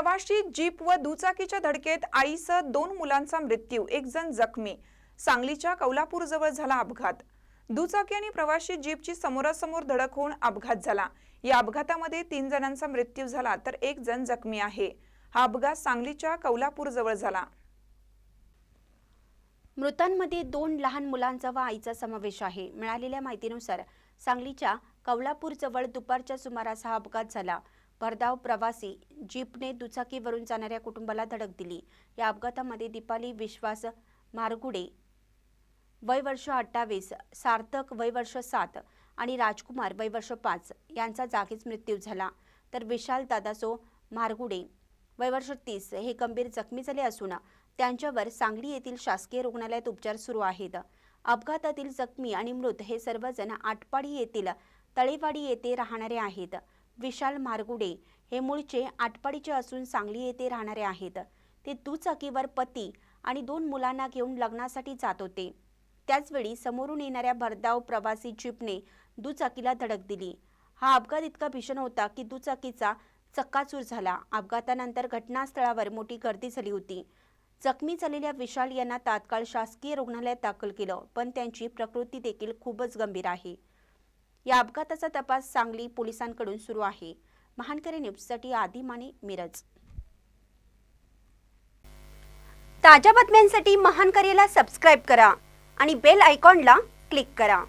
प्रवाशी जीप व दुचाकीच्या धडकेत आईसह दोन मुलांचा मृत्यू एक जण जखमी. सांगलीच्या कौलापूर जवळ झाला अपघात. दुचाकी आणि प्रवाशी जीपची समोरासमोर धडक होऊन अपघात झाला. या अपघातामध्ये तीन जणांचा मृत्यू झाला तर एक जण जखमी आहे. हा अपघात सांगलीच्या कौलापूर जवळ झाला. मृतांमध्ये दोन लहान मुलांचा व आईचा समावेश आहे. मिळालेल्या माहितीनुसार सांगलीच्या कौलापूरजवळ दुपारच्या सुमारास हा अपघात झाला. भरधाव प्रवासी जीपने दुचाकीवरून जाणाऱ्या कुटुंबाला धडक दिली. या अपघातामध्ये दीपाली विश्वास मारगुडे वय वर्ष अठ्ठावीस सार्थक वय वर्ष सात आणि राजकुमार वय वर्ष पाच यांचा जागीच मृत्यू झाला. तर विशाल दादासो मारगुडे वय वर्ष तीस हे गंभीर जखमी झाले असून त्यांच्यावर सांगली येथील शासकीय रुग्णालयात उपचार सुरू आहेत. अपघातातील जखमी आणि मृत हे सर्वजण आटपाडी येथील तळेवाडी येथे राहणारे आहेत. विशाल मारगुडे हे मूळचे आटपाडीचे असून सांगली येथे राहणारे आहेत. ते दुचाकीवर पती आणि दोन मुलांना घेऊन लग्नासाठी जात होते. त्याचवेळी समोरून येणाऱ्या भरधाव प्रवासी जीपने दुचाकीला धडक दिली. हा अपघात इतका भीषण होता की दुचाकीचा चक्काचूर झाला. अपघातानंतर घटनास्थळावर मोठी गर्दी झाली होती. जखमी झालेल्या विशाल यांना तात्काळ शासकीय रुग्णालयात दाखल केलं पण त्यांची प्रकृती देखील खूपच गंभीर आहे. या अपघाताचा तपास सांगली पोलिसांकडून सुरू आहे. महानकरी न्यूजसाठी आदी माने मिरज. ताज्या बातम्यांसाठी महानकरेला सबस्क्राईब करा आणि बेल आयकॉनला क्लिक करा.